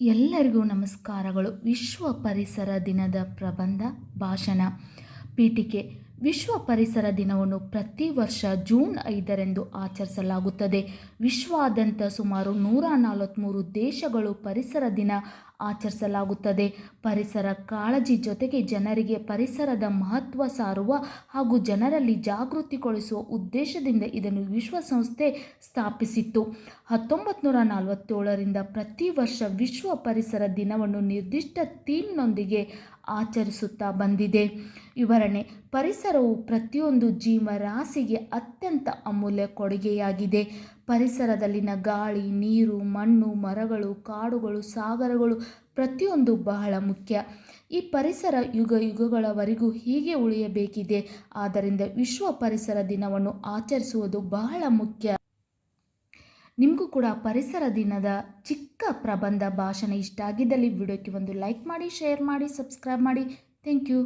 ಎಲ್ಲರಿಗೂ ನಮಸ್ಕಾರಗಳು. ವಿಶ್ವ ಪರಿಸರ ದಿನದ ಪ್ರಬಂಧ ಭಾಷಣ. ಪೀಠಿಕೆ ವಿಶ್ವ ಪರಿಸರ ದಿನವನ್ನು ಪ್ರತಿ ವರ್ಷ ಜೂನ್ ಐದರಂದು ಆಚರಿಸಲಾಗುತ್ತದೆ. ವಿಶ್ವಾದ್ಯಂತ ಸುಮಾರು ನೂರ ನಲವತ್ತ್ಮೂರು ದೇಶಗಳು ಪರಿಸರ ದಿನ ಆಚರಿಸಲಾಗುತ್ತದೆ. ಪರಿಸರ ಕಾಳಜಿ ಜೊತೆಗೆ ಜನರಿಗೆ ಪರಿಸರದ ಮಹತ್ವ ಸಾರುವ ಹಾಗೂ ಜನರಲ್ಲಿ ಜಾಗೃತಿಗೊಳಿಸುವ ಉದ್ದೇಶದಿಂದ ಇದನ್ನು ವಿಶ್ವಸಂಸ್ಥೆ ಸ್ಥಾಪಿಸಿತ್ತು. ಹತ್ತೊಂಬತ್ತು ನೂರ ನಲವತ್ತೇಳರಿಂದ ಪ್ರತಿ ವರ್ಷ ವಿಶ್ವ ಪರಿಸರ ದಿನವನ್ನು ನಿರ್ದಿಷ್ಟ ಥೀಮ್ನೊಂದಿಗೆ ಆಚರಿಸುತ್ತಾ ಬಂದಿದೆ. ವಿವರಣೆ, ಪರಿಸರವು ಪ್ರತಿಯೊಂದು ಜೀವರಾಶಿಗೆ ಅತ್ಯಂತ ಅಮೂಲ್ಯ ಕೊಡುಗೆಯಾಗಿದೆ. ಪರಿಸರದಲ್ಲಿನ ಗಾಳಿ, ನೀರು, ಮಣ್ಣು, ಮರಗಳು, ಕಾಡುಗಳು, ಸಾಗರಗಳು ಪ್ರತಿಯೊಂದು ಬಹಳ ಮುಖ್ಯ. ಈ ಪರಿಸರ ಯುಗ ಯುಗಗಳವರೆಗೂ ಹೀಗೆ ಉಳಿಯಬೇಕಿದೆ. ಆದ್ದರಿಂದ ವಿಶ್ವ ಪರಿಸರ ದಿನವನ್ನು ಆಚರಿಸುವುದು ಬಹಳ ಮುಖ್ಯ. ನಿಮಗೂ ಕೂಡ ಪರಿಸರ ದಿನದ ಚಿಕ್ಕ ಪ್ರಬಂಧ ಭಾಷಣ ಇಷ್ಟ ಆಗಿದ್ದಲ್ಲಿ ವಿಡಿಯೋಕ್ಕೆ ಒಂದು ಲೈಕ್ ಮಾಡಿ ಶೇರ್ ಮಾಡಿ ಸಬ್ಸ್ಕ್ರೈಬ್ ಮಾಡಿ. Thank you.